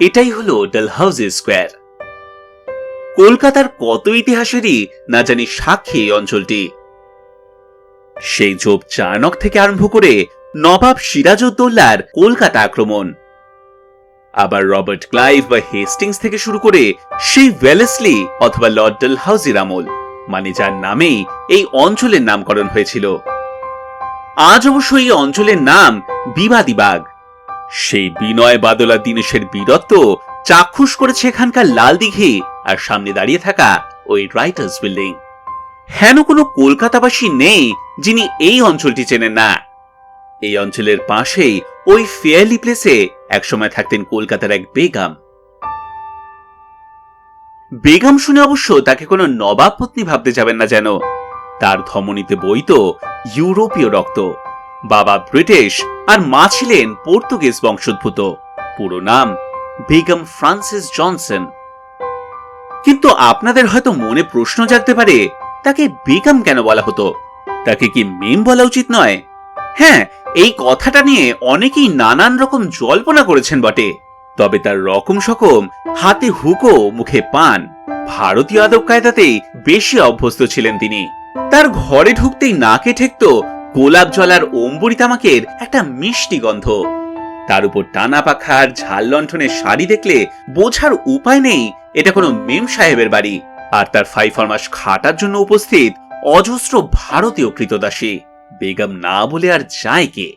এটাই হলো Dalhousie square. কলকাতার কত ইতিহাসেরই না জানি সাক্ষী এই অঞ্চলটি। সেই ঝোপ চাণক থেকে আরম্ভ করে নবাব সিরাজউদ্দৌলার কলকাতা আক্রমণ। আবার রবার্ট ক্লাইভ বা হেস্টিংস থেকে শুরু করে সেই ওয়েলেসলি অথবা লর্ড ডালহাউজির আমল মানে যার নামেই এই অঞ্চলের নামকরণ হয়েছিল। আজ অবশ্য এই অঞ্চলের নাম বিবাদীবাগ সেই বিনয় বাদলা দিনেশের বীরত্ব চাক্ষুষ করেছে এখানকার লাল দিঘি আর সামনে দাঁড়িয়ে থাকা ওই রাইটার্স বিল্ডিং হেন কোনো কলকাতাবাসী নেই যিনি এই অঞ্চলটি চেনেন না। এই অঞ্চলের পাশেই ওই ফেয়ারলি প্লেসে একসময় থাকতেন কলকাতার এক বেগম। বেগম শুনে অবশ্য তাকে কোনো নবাব পত্নী ভাবতে যাবেন না যেন। তার ধমনীতে বইত ইউরোপীয় রক্ত। বাবা ব্রিটিশ আর মা ছিলেন পর্তুগিজ বংশোদ্ভূত। পুরো নাম বেগম ফ্রান্সিস জনসন। কিন্তু আপনাদের হয়তো মনে প্রশ্ন জাগতে পারে, তাকে বেগম কেন বলা হতো? তাকে কি মেম বলা উচিত নয়? হ্যাঁ এই কথাটা নিয়ে অনেকেই নানান রকম জল্পনা করেছেন বটে। তবে তার রকম সকম হাতে হুকো মুখে পান। ভারতীয় আদব কায়দাতেই বেশি অভ্যস্ত ছিলেন তিনি। তার ঘরে ঢুকতেই নাকে ঠেকত গোলাপ জলার অম্বরী তামাকের একটা মিষ্টি গন্ধ। তার উপর টানা পাখার ঝাল লণ্ঠনের শাড়ি দেখলে বোঝার উপায় নেই, এটা কোনো মেম সাহেবের বাড়ি। আর তার ফাই ফরমাস খাটার জন্য উপস্থিত অজস্র ভারতীয় কৃতদাসী, বেগম না বলে আর যায় কে?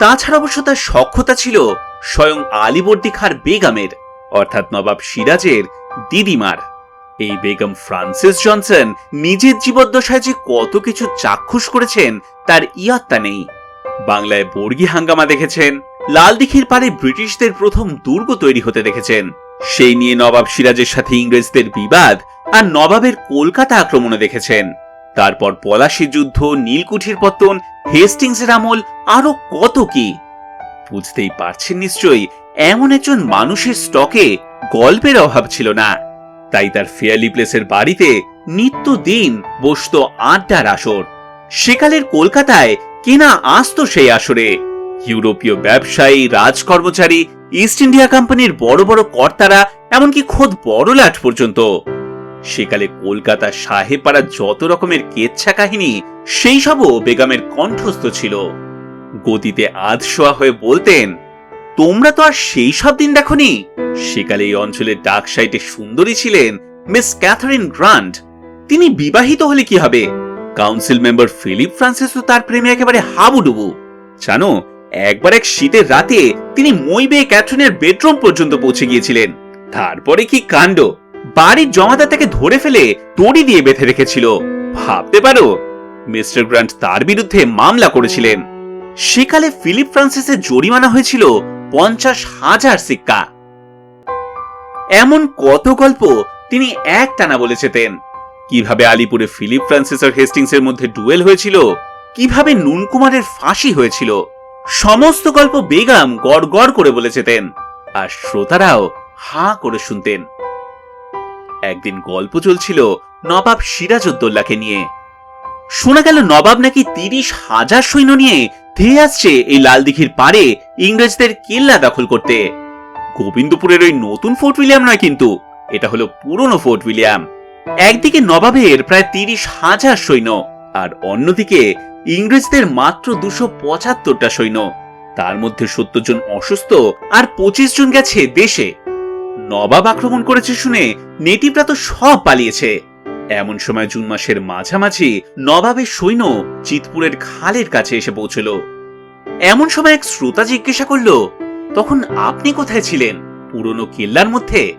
তাছাড়া অবশ্য তার সক্ষতা ছিল স্বয়ং আলিবর্দি খার বেগমের, অর্থাৎ নবাব সিরাজের দিদিমার। এই বেগম ফ্রান্সিস জনসন নিজের জীবদ্দশায় যে কত কিছু চাক্ষুষ করেছেন, তার ইয়াত্তা নেই। বাংলায় বর্গী হাঙ্গামা দেখেছেন, লাল দিঘির পারে ব্রিটিশদের প্রথম দুর্গ তৈরি হতে দেখেছেন। সেই নিয়ে নবাব সিরাজের সাথে ইংরেজদের বিবাদ আর নবাবের কলকাতা আক্রমণে দেখেছেন। তারপর পলাশী যুদ্ধ, নীলকুঠির পতন, হেস্টিংসের আমল, আরও কত কি? বুঝতেই পারছেন নিশ্চয়ই, এমন একজন মানুষের স্টকে গল্পের অভাব ছিল না। তাই তার ফেয়ারলি প্লেসের বাড়িতে নিত্যদিন বসত আড্ডার আসর। সেকালের কলকাতায় কেনা আসত সেই আসরে। ইউরোপীয় ব্যবসায়ী, রাজকর্মচারী, ইস্ট ইন্ডিয়া কোম্পানির বড় বড় কর্তারা, এমনকি খোদ বড়লাট পর্যন্ত। সেকালে কলকাতা সাহেবপাড়া যত রকমের কেচ্ছা কাহিনী, সেই সবও বেগমের কণ্ঠস্থ ছিল। গতিতে আধশোয়া হয়ে বলতেন, তোমরা তো আর সেই সব দিন দেখনি? সেকালে এই অঞ্চলের ডাক সাইটে সুন্দরী ছিলেন মিস ক্যাথারিন গ্রান্ট। তিনি বিবাহিত হলে কি হবে? কাউন্সিল মেম্বার ফিলিপ ফ্রান্সিস তো তার প্রেমে একেবারে হাবুডুবু। জানো, একবার এক শীতের রাতে তিনি মই বেয়ে ক্যাথরিনের বেডরুম পর্যন্ত পৌঁছে গিয়েছিলেন। তারপরে কি কাণ্ড? বাড়ির জমাদার তাকে ধরে ফেলে দড়ি দিয়ে বেঁধে রেখেছিল। ভাবতে পারো, মিস্টার গ্রান্ট তার বিরুদ্ধে মামলা করেছিলেন। সেকালে ফিলিপ ফ্রান্সিসের জরিমানা হয়েছিল পঞ্চাশ হাজার সিক্কা। এমন কত গল্প তিনি এক টানা বলে যেতেন কীভাবে আলিপুরে ফিলিপ ফ্রান্সিস আর হেস্টিংস এর মধ্যে ডুয়েল হয়েছিল, কীভাবে নুনকুমারের ফাঁসি হয়েছিল, সমস্ত গল্প বেগম গড় গড় করে বলে যেতেন আর শ্রোতারাও হাঁ করে শুনতেন। একদিন গল্প চলছিল নবাব সিরাজউদ্দৌলাকে নিয়ে। শোনা গেল নবাব নাকি তিরিশ হাজার সৈন্য নিয়ে ধেয়ে আসছে এই লালদিঘির পারে ইংরেজদের কেল্লা দখল করতে। গোবিন্দপুরের ওই নতুন ফোর্ট উইলিয়াম নয় কিন্তু, এটা হলো পুরনো ফোর্ট উইলিয়াম একদিকে নবাবের প্রায় তিরিশ হাজার সৈন্য, আর অন্যদিকে ইংরেজদের মাত্র দুশো পঁচাত্তরটা সৈন্য। তার মধ্যে সত্তর জন অসুস্থ আর পঁচিশ জন গেছে দেশে। নবাব আক্রমণ করেছে শুনে নেটিভরা তো সব পালিয়েছে। এমন সময় জুন মাসের মাঝামাঝি নবাবের সৈন্য চিতপুরের খালের কাছে এসে পৌঁছল। এমন সময় এক শ্রোতা জিজ্ঞাসা করল তখন আপনি কোথায় ছিলেন? পুরনো কেল্লার মধ্যে?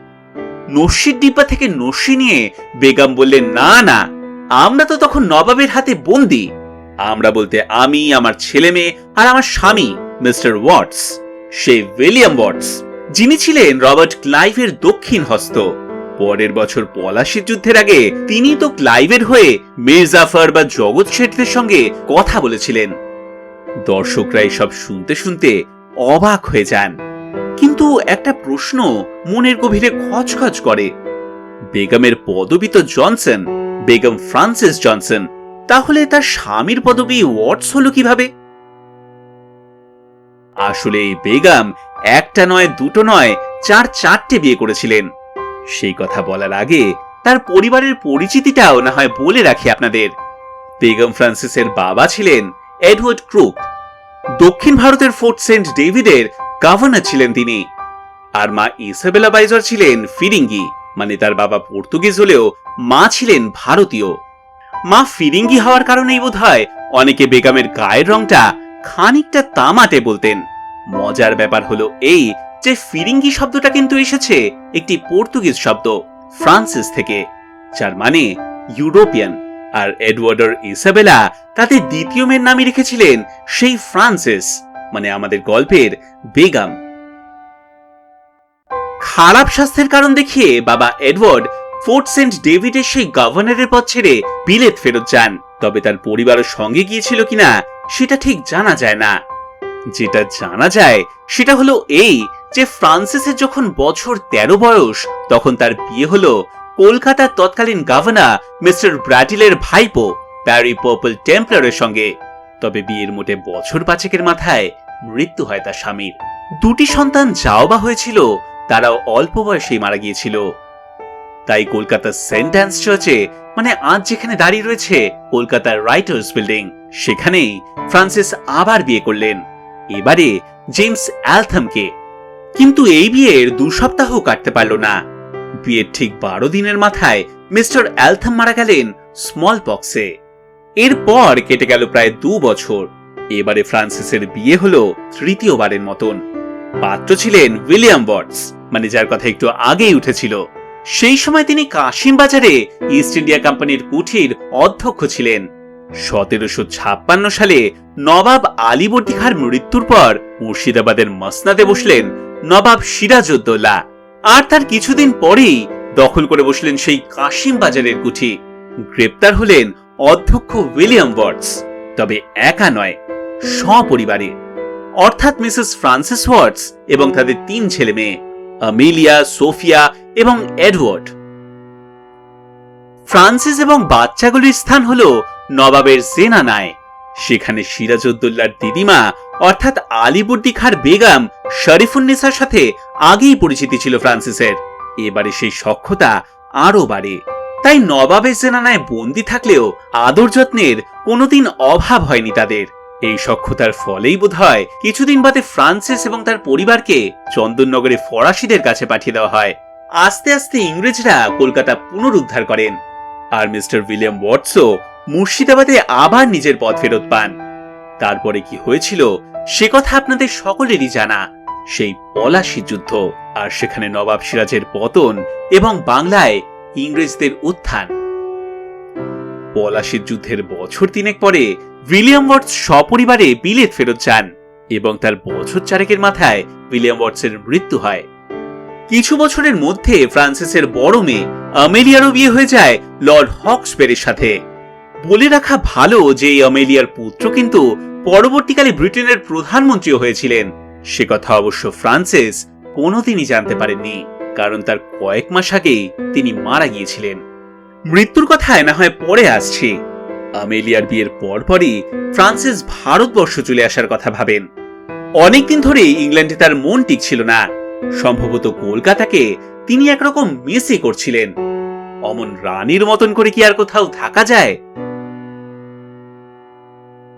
নস্যির ডিব্বা থেকে নস্যি নিয়ে বেগম বললেন, না না, আমরা তো তখন নবাবের হাতে বন্দি। আমরা বলতে আমি, আমার ছেলে মেয়ে আর আমার স্বামী, মিস্টার ওয়াটস, সে উইলিয়াম ওয়াটস, যিনি ছিলেন রবার্ট ক্লাইভের দক্ষিণ হস্ত। পরের বছর পলাশির যুদ্ধের আগে তিনি তো ক্লাইভের হয়ে মির্জাফর বা জগৎ শেঠদের সঙ্গে কথা বলেছিলেন। দর্শকরা এসব শুনতে শুনতে অবাক হয়ে যান। কিন্তু একটা প্রশ্ন মনের গভীরে খচখচ করে। বেগমের পদবি তো জনসন, বেগম ফ্রান্সিস জনসন। তাহলে তার স্বামীর পদবি ওয়াটস হলো কীভাবে? আসলে এই বেগম একটা নয়, দুটো নয়, চার চারটে বিয়ে করেছিলেন। সেই কথা বলার আগে তার পরিবারের পরিচিতিটাও না হয় বলে রাখি আপনাদের। বেগম ফ্রান্সিসের বাবা ছিলেন এডওয়ার্ড ক্রুক। দক্ষিণ ভারতের ফোর্ট সেন্ট ডেভিডের গভর্নর ছিলেন তিনি। আর মা ইসাবেলা বাইজর ছিলেন ফিরিঙ্গি মানে তার বাবা পর্তুগিজ হলেও মা ছিলেন ভারতীয়। মা ফিরিঙ্গি হওয়ার কারণেই বোধ হয় অনেকে বেগমের গায়ের রংটা খানিকটা তামাটে বলতেন। মজার ব্যাপার হলো এই যে ফিরিঙ্গি শব্দটা কিন্তু এসেছে একটি পর্তুগিজ শব্দ, ফ্রান্সিস থেকে, যার মানে ইউরোপিয়ান। আর এডওয়ার্ডার ইসাবেলা তাদের দ্বিতীয় মেয়ের নামই রেখেছিলেন সেই ফ্রান্সিস মানে আমাদের গল্পের বেগম। খারাপ স্বাস্থ্যের কারণ দেখিয়ে বাবা এডওয়ার্ড ফোর্ট সেন্ট ডেভিডের সেই গভর্নরের পদ ছেড়ে বিলেত ফেরত যান। তবে তার পরিবারের সঙ্গে গিয়েছিল কিনা সেটা ঠিক জানা যায় না। যেটা জানা যায় সেটা হলো এই যে ফ্রান্সিসের যখন বছর তেরো বয়স, তখন তার বিয়ে হলো কলকাতার তৎকালীন গভর্নর মিস্টার ব্র্যাটিলের ভাইপো প্যারি পার্পল টেম্পলারের সঙ্গে। তবে বিয়ের মোটে বছর পাঁচেকের মাথায় মৃত্যু হয় তার স্বামীর। দুটি সন্তান যাও বা হয়েছিল, তারাও অল্প বয়সেই মারা গিয়েছিল। তাই কলকাতার সেন্ট অ্যান্স চার্চে মানে আজ যেখানে দাঁড়িয়ে রয়েছে কলকাতার রাইটার্স বিল্ডিং, সেখানেই ফ্রান্সিস আবার বিয়ে করলেন। এবারে জেমস অ্যালথামকে। কিন্তু এই বিয়ের দু সপ্তাহ কাটতে পারল না। বিয়ের ঠিক বারো দিনের মাথায় মিস্টার অ্যালথাম মারা গেলেন স্মল পক্সে এরপর কেটে গেল প্রায় দু বছর। এবারে ফ্রান্সিসের বিয়ে হলো তৃতীয়বারের মতন। পাত্র ছিলেন উইলিয়াম ওয়াটস মানে যার কথা একটু আগেই উঠেছিল। সেই সময় তিনি কাশিম বাজারে ইস্ট ইন্ডিয়া কোম্পানির কুঠির অধ্যক্ষ ছিলেন। সতেরোশো ছাপ্পান্ন সালে নবাব আলীবর্দী খাঁর মৃত্যুর পর মুর্শিদাবাদের মসনাদে বসলেন নবাব সিরাজউদ্দৌলা। আর তার কিছুদিন পরেই দখল করে বসলেন সেই কাশিম বাজারের কুঠি। গ্রেপ্তার হলেন অধ্যক্ষ উইলিয়াম ওয়াটস তবে একা নয়, সপরিবারে। অর্থাৎ মিসেস ফ্রান্সিস ওয়াটস এবং তাদের তিন ছেলে মেয়ে আমিলিয়া সোফিয়া এবং এডওয়ার্ড। ফ্রান্সিস এবং বাচ্চাগুলির স্থান হল নবাবের জেনানায়। সেখানে সিরাজউদ্দৌলার দিদিমা, অর্থাৎ আলিবুদ্দি খার বেগম শরীফুন্নিসার সাথে আগেই পরিচিতি ছিল ফ্রান্সিসের। এবারে সেই সক্ষতা আরও বাড়ে। তাই নবাবের জেনানায় বন্দি থাকলেও আদর যত্নের কোনোদিন অভাব হয়নি তাদের। এই সক্ষতার ফলেই বোধ হয় কিছুদিন বাদে ফ্রান্সিস এবং তার পরিবারকে চন্দননগরে ফরাসিদের কাছে পাঠিয়ে দেওয়া হয়। আস্তে আস্তে ইংরেজরা কলকাতা পুনরুদ্ধার করেন। আর মিস্টার উইলিয়াম ওয়াটসও মুর্শিদাবাদে আবার নিজের পথ ফেরত পান। তারপরে কি হয়েছিল, সে কথা আপনাদের সকলেরই জানা। সেই পলাশি যুদ্ধ আর সেখানে নবাব সিরাজের পতন এবং বাংলায় ইংরেজদের উত্থান। পলাশির যুদ্ধের বছর তিনেক পরে উইলিয়াম ওয়াটস সপরিবারে বিলেত ফেরত যান এবং তার বছর চারেকের মাথায় উইলিয়াম ওয়াটসের মৃত্যু হয়। কিছু বছরের মধ্যে ফ্রান্সিসের বড় মেয়ে আমেলিয়ারও বিয়ে হয়ে যায় লর্ড হক্সবেরির সাথে। বলে রাখা ভালো যে এই আমেলিয়ার পুত্র কিন্তু পরবর্তীকালে ব্রিটেনের প্রধানমন্ত্রীও হয়েছিলেন। সে কথা অবশ্য ফ্রান্সিস কোনোদিনই জানতে পারেননি, কারণ তার কয়েক মাস আগেই তিনি মারা গিয়েছিলেন। মৃত্যুর কথায় না হয় পরে আসছি। আমেলিয়ার বিয়ের পরপরই ফ্রান্সিস ভারতবর্ষ চলে আসার কথা ভাবেন। অনেকদিন ধরেই ইংল্যান্ডে তার মন টিকছিল না। সম্ভবত কলকাতাকে তিনি একরকম মিসই করছিলেন। অমন রানীর মতন করে কি আর কোথাও থাকা যায়?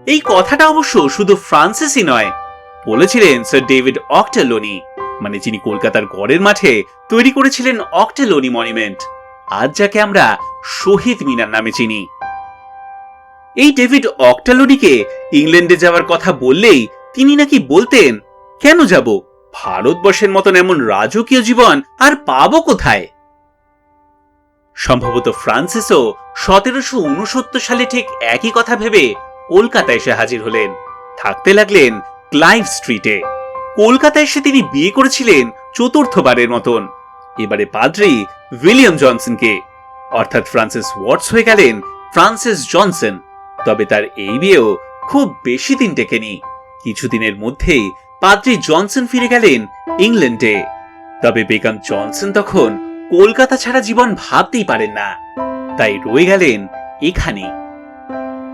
এই কথাটা অবশ্য শুধু ফ্রান্সিসই নয় বলেছিলেন স্যার ডেভিড অক্টালোনি মানে যিনি কলকাতার গড়ের মাঠে তৈরি করেছিলেন অক্টালোনি মনুমেন্ট। আজ যাকে আমরা শহীদ মিনার নামে চিনি। এই ডেভিড অক্টালোনিকে ইংল্যান্ডে যাওয়ার কথা বললেই তিনি নাকি বলতেন, কেন যাব? ভারতবর্ষের মতন এমন রাজকীয় জীবন আর পাবো কোথায়? সম্ভবত ফ্রান্সিসও সতেরোশো উনসত্তর সালে ঠিক একই কথা ভেবে কলকাতায় এসে হাজির হলেন। থাকতে লাগলেন ক্লাইভ স্ট্রিটে। কলকাতায় এসে তিনি বিয়ে করেছিলেন চতুর্থবারের মতন। এবারে পাদ্রি উইলিয়াম জনসনকে। অর্থাৎ ফ্রান্সিস ওয়াটস হয়ে গেলেন ফ্রান্সিস জনসন। তবে তার এই বিয়েও খুব বেশি দিন টেকেনি। কিছুদিনের মধ্যেই পাদ্রি জনসন ফিরে গেলেন ইংল্যান্ডে। তবে বেগম জনসন তখন কলকাতা ছাড়া জীবন ভাবতেই পারেন না। তাই রয়ে গেলেন এখানে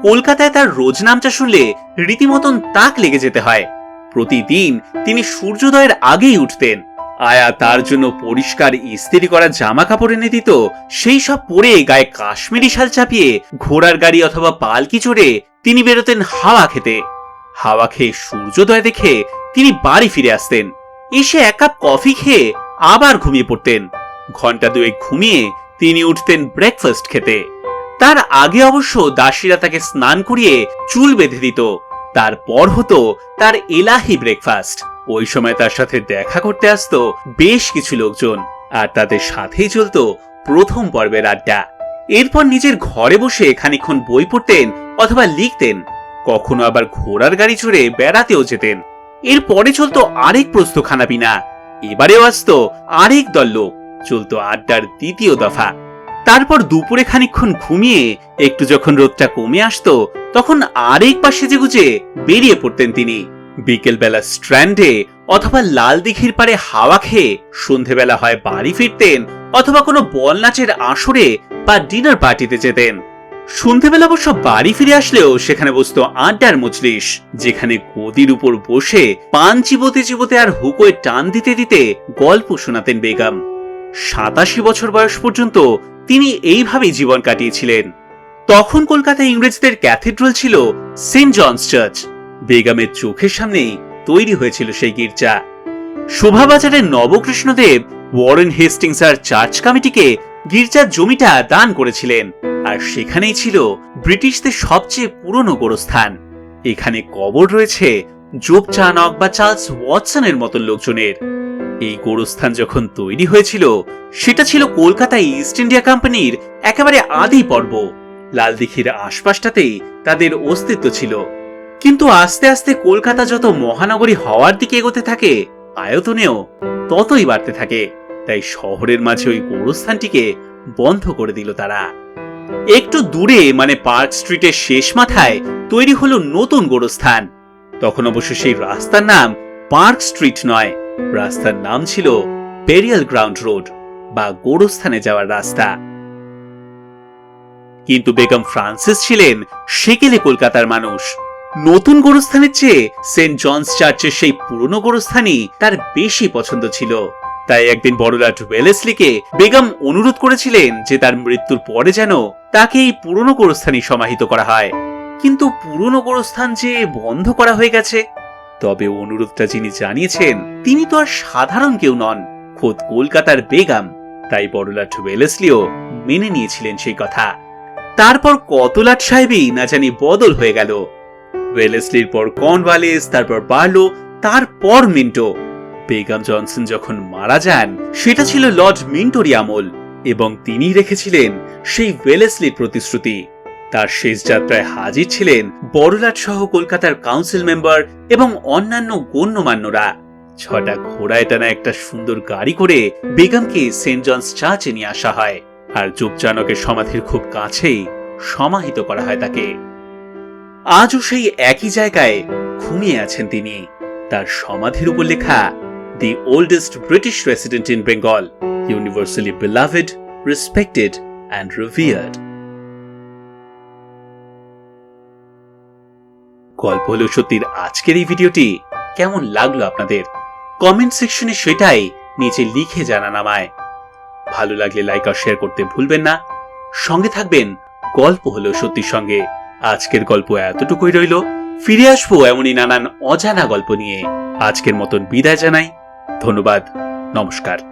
কলকাতায় তার রোজ নামটা শুনলে রীতিমতন তাক লেগে যেতে হয়। প্রতিদিন তিনি সূর্যোদয়ের আগেই উঠতেন। আয়া তার জন্য পরিষ্কার ইস্ত্রি করা জামা কাপড় এনে দিত, সেই সব পরে গায়ে কাশ্মীরি শাল চাপিয়ে, ঘোড়ার গাড়ি অথবা পালকি চড়ে তিনি বেরোতেন হাওয়া খেতে। হাওয়া খেয়ে সূর্যোদয় দেখে তিনি বাড়ি ফিরে আসতেন। এসে এক কাপ কফি খেয়ে আবার ঘুমিয়ে পড়তেন। ঘণ্টা দুয়েক ঘুমিয়ে তিনি উঠতেন ব্রেকফাস্ট খেতে। তার আগে অবশ্য দাসীরা তাকে স্নান করিয়ে চুল বেঁধে দিত। তারপর হতো তার এলাহি ব্রেকফাস্ট ওই সময় তার সাথে দেখা করতে আসতো বেশ কিছু লোকজন, আর তাদের সাথেই চলতো প্রথম পর্বের আড্ডা। এরপর নিজের ঘরে বসে খানিক্ষণ বই পড়তেন অথবা লিখতেন, কখনো আবার ঘোড়ার গাড়ি চড়ে বেড়াতেও যেতেন। এরপরে চলতো আরেক প্রস্ত খানাপিনা এবারেও আসতো আরেক দল লোক, চলতো আড্ডার দ্বিতীয় দফা। তারপর দুপুরে খানিকক্ষণ ঘুমিয়ে একটু যখন রোদটা কমে আসতো, তখন আরেক পাশে যে গুজে বেরিয়ে পড়তেন তিনি। বিকেলবেলা স্ট্র্যান্ডে অথবা লাল দিঘির পারে হাওয়া খেয়ে সন্ধেবেলা হয় বাড়ি ফিরতেন অথবা কোনো বল নাচের আসরে বা ডিনার পার্টিতে যেতেন। সন্ধেবেলা অবশ্য বাড়ি ফিরে আসলেও সেখানে বসতো আড্ডার মজলিস, যেখানে গদির উপর বসে পান চিবোতে চিবোতে আর হুকোয় টান দিতে দিতে গল্প শোনাতেন বেগম। সাতাশি বছর বয়স পর্যন্ত তিনি এইভাবেই জীবন কাটিয়েছিলেন। তখন কলকাতায় ইংরেজদের ক্যাথেড্রাল ছিল সেন্ট জনস চার্চ। বেগমের চোখের সামনেই তৈরি হয়েছিল সেই গির্জা। শোভাবাজারের নবকৃষ্ণদেব ওয়ারেন হেস্টিংস আর চার্চ কমিটিকে গির্জার জমিটা দান করেছিলেন, আর সেখানেই ছিল ব্রিটিশদের সবচেয়ে পুরনো গোরস্থান। এখানে কবর রয়েছে জোব চানক বা চার্লস ওয়াটসনের মতো লোকজনের। এই গোরস্থান যখন তৈরি হয়েছিল, সেটা ছিল কলকাতা ইস্ট ইন্ডিয়া কোম্পানির একেবারে আদি পর্ব। লালদিঘির আশপাশটাতেই তাদের অস্তিত্ব ছিল। কিন্তু আস্তে আস্তে কলকাতা যত মহানগরী হওয়ার দিকে এগোতে থাকে, আয়তনেও ততই বাড়তে থাকে। তাই শহরের মাঝে ওই গোরস্থানটিকে বন্ধ করে দিল তারা। একটু দূরে মানে পার্ক স্ট্রিটের শেষ মাথায়, তৈরি হলো নতুন গোরস্থান। তখন অবশ্য সেই রাস্তার নাম পার্ক স্ট্রিট নয় রাস্তার নাম ছিল পেরিয়াল গ্রাউন্ড রোড বা গোরস্থানে যাওয়ার রাস্তা। কিন্তু বেগম ফ্রান্সিস ছিলেন সেকেলে কলকাতার মানুষ। নতুন গোরস্থানের চেয়ে সেন্ট জনস চার্চের সেই পুরনো গোরস্থানই তার বেশি পছন্দ ছিল। তাই একদিন বড়লাট ওয়েলেসলিকে বেগম অনুরোধ করেছিলেন যে তার মৃত্যুর পরে যেন তাকে এই পুরনো গোরস্থানই সমাহিত করা হয়। কিন্তু পুরনো গোরস্থান যে বন্ধ করা হয়ে গেছে তবে অনুরোধটা যিনি জানিয়েছেন, তিনি তো আর সাধারণ কেউ নন, খোদ কলকাতার বেগম। তাই বড়লাট ওয়েলেসলিও মেনে নিয়েছিলেন সেই কথা। তারপর কতলাট সাহেবই না জানি বদল হয়ে গেল। ওয়েলেসলির পর কর্নওয়ালিস, তারপর বার্লো, তারপর মিন্টো। বেগম জনসন যখন মারা যান, সেটা ছিল লর্ড মিন্টোরই আমল, এবং তিনি রেখেছিলেন সেই ওয়েলেসলির প্রতিশ্রুতি। তার শেষ যাত্রায় হাজির ছিলেন বড়লাট সহ কলকাতার কাউন্সিল মেম্বার এবং অন্যান্য গণ্যমান্যরা। ছটা ঘোড়ায় টানা একটা সুন্দর গাড়ি করে বেগমকে সেন্ট জনস চার্চে নিয়ে আসা হয়। আর যুগচানকের সমাধির খুব কাছেই সমাহিত করা হয় তাকে। আজও সেই একই জায়গায় ঘুমিয়ে আছেন তিনি। তার সমাধির উপর লেখা the oldest British resident in Bengal universally beloved, respected and revered. গল্প হলো সত্যির আজকের এই ভিডিওটি। কেমন লাগল আপনাদের? কমেন্ট সেকশনে সেটাই নিচে লিখে জানান আমায়। ভালো লাগলে লাইক আর শেয়ার করতে ভুলবেন না। সঙ্গে থাকবেন, গল্প হলো সত্যির সঙ্গে। আজকের গল্প এতটুকুই রইল। ফিরে আসব এমনই নানান অজানা গল্প নিয়ে। আজকের মতন বিদায় জানাই। ধন্যবাদ, নমস্কার।